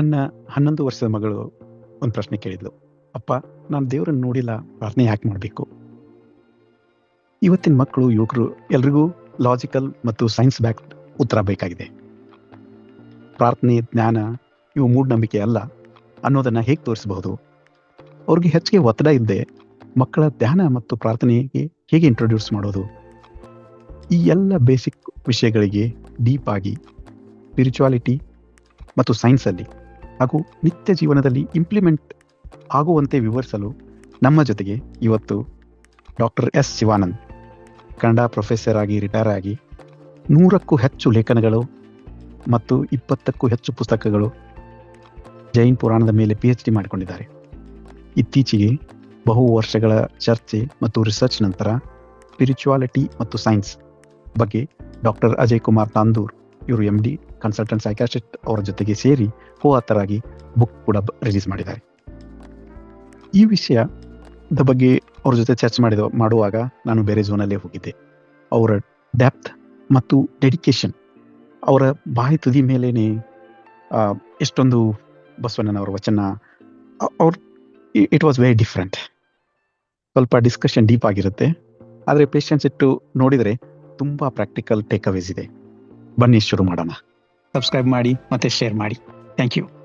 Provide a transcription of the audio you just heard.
ನನ್ನ ಹನ್ನೊಂದು ವರ್ಷದ ಮಗಳು ಒಂದು ಪ್ರಶ್ನೆ ಕೇಳಿದ್ಲು. ಅಪ್ಪ, ನಾನು ದೇವರನ್ನು ನೋಡಿಲ್ಲ, ಪ್ರಾರ್ಥನೆ ಯಾಕೆ ಮಾಡಬೇಕು? ಇವತ್ತಿನ ಮಕ್ಕಳು ಯುವಕರು ಎಲ್ರಿಗೂ ಲಾಜಿಕಲ್ ಮತ್ತು ಸೈನ್ಸ್ ಬ್ಯಾಕ್ ಉತ್ತರ ಬೇಕಾಗಿದೆ. ಪ್ರಾರ್ಥನೆ, ಜ್ಞಾನ ಇವು ಮೂಢನಂಬಿಕೆ ಅಲ್ಲ ಅನ್ನೋದನ್ನ ಹೇಗೆ ತೋರಿಸಬಹುದು? ಅವ್ರಿಗೆ ಹೆಚ್ಚಿಗೆ ಒತ್ತಡ ಇದ್ದೆ ಮಕ್ಕಳ ಧ್ಯಾನ ಮತ್ತು ಪ್ರಾರ್ಥನೆಗೆ ಹೇಗೆ ಇಂಟ್ರೊಡ್ಯೂಸ್ ಮಾಡೋದು? ಈ ಎಲ್ಲ ಬೇಸಿಕ್ ವಿಷಯಗಳಿಗೆ ಡೀಪ್ ಆಗಿ ಸ್ಪಿರಿಚುವಾಲಿಟಿ ಮತ್ತು ಸೈನ್ಸಲ್ಲಿ ಹಾಗೂ ನಿತ್ಯ ಜೀವನದಲ್ಲಿ ಇಂಪ್ಲಿಮೆಂಟ್ ಆಗುವಂತೆ ವಿವರಿಸಲು ನಮ್ಮ ಜೊತೆಗೆ ಇವತ್ತು doctor S Shivanand Kannada professor ಆಗಿ ರಿಟೈರ್ ಆಗಿ ನೂರಕ್ಕೂ ಹೆಚ್ಚು ಲೇಖನಗಳು ಮತ್ತು ಇಪ್ಪತ್ತಕ್ಕೂ ಹೆಚ್ಚು ಪುಸ್ತಕಗಳು ಜೈನ್ ಪುರಾಣದ ಮೇಲೆ ಪಿ ಎಚ್ ಡಿ ಮಾಡಿಕೊಂಡಿದ್ದಾರೆ. ಇತ್ತೀಚೆಗೆ ಬಹು ವರ್ಷಗಳ ಚರ್ಚೆ ಮತ್ತು ರಿಸರ್ಚ್ ನಂತರ ಸ್ಪಿರಿಚುವಾಲಿಟಿ ಮತ್ತು ಸೈನ್ಸ್ ಬಗ್ಗೆ ಡಾಕ್ಟರ್ ಅಜಯ್ ಕುಮಾರ್ ತಾಂದೂರ್, ಇವರು ಎಂ ಡಿ ಕನ್ಸಲ್ಟೆಂಟ್ ಸೈಕಾಸ್ಟಿಸ್ಟ್ ಅವರ ಜೊತೆಗೆ ಸೇರಿ ಆಗಿ ಬುಕ್ ಕೂಡ ರಿಲೀಸ್ ಮಾಡಿದ್ದಾರೆ. ಈ ವಿಷಯದ ಬಗ್ಗೆ ಅವ್ರ ಜೊತೆ ಚರ್ಚೆ ಮಾಡಿದ, ಮಾಡುವಾಗ ನಾನು ಬೇರೆ ಝೋನಲ್ಲೇ ಹೋಗಿದ್ದೆ. ಅವರ ಡೆಪ್ತ್ ಮತ್ತು ಡೆಡಿಕೇಶನ್ ಅವರ ಬಾಯಿ ತುದಿ ಮೇಲೇನೆ ಎಷ್ಟೊಂದು ಬಸವಣ್ಣನ ಬಸವಣ್ಣನವರ ವಚನ ಅವ್ರ ಇಟ್ ವಾಸ್ ವೆರಿ ಡಿಫ್ರೆಂಟ್ ಸ್ವಲ್ಪ ಡಿಸ್ಕಷನ್ ಡೀಪ್ ಆಗಿರುತ್ತೆ. ಆದರೆ ಪೇಷನ್ಸ್ ಇಟ್ಟು ನೋಡಿದರೆ ತುಂಬ ಪ್ರಾಕ್ಟಿಕಲ್ ಟೇಕ್ ಅವೇಸ್ ಇದೆ. ಬನ್ನಿ ಶುರು ಮಾಡೋಣ. ಸಬ್ಸ್ಕ್ರೈಬ್ ಮಾಡಿ ಮತ್ತೆ ಶೇರ್ ಮಾಡಿ. Thank you.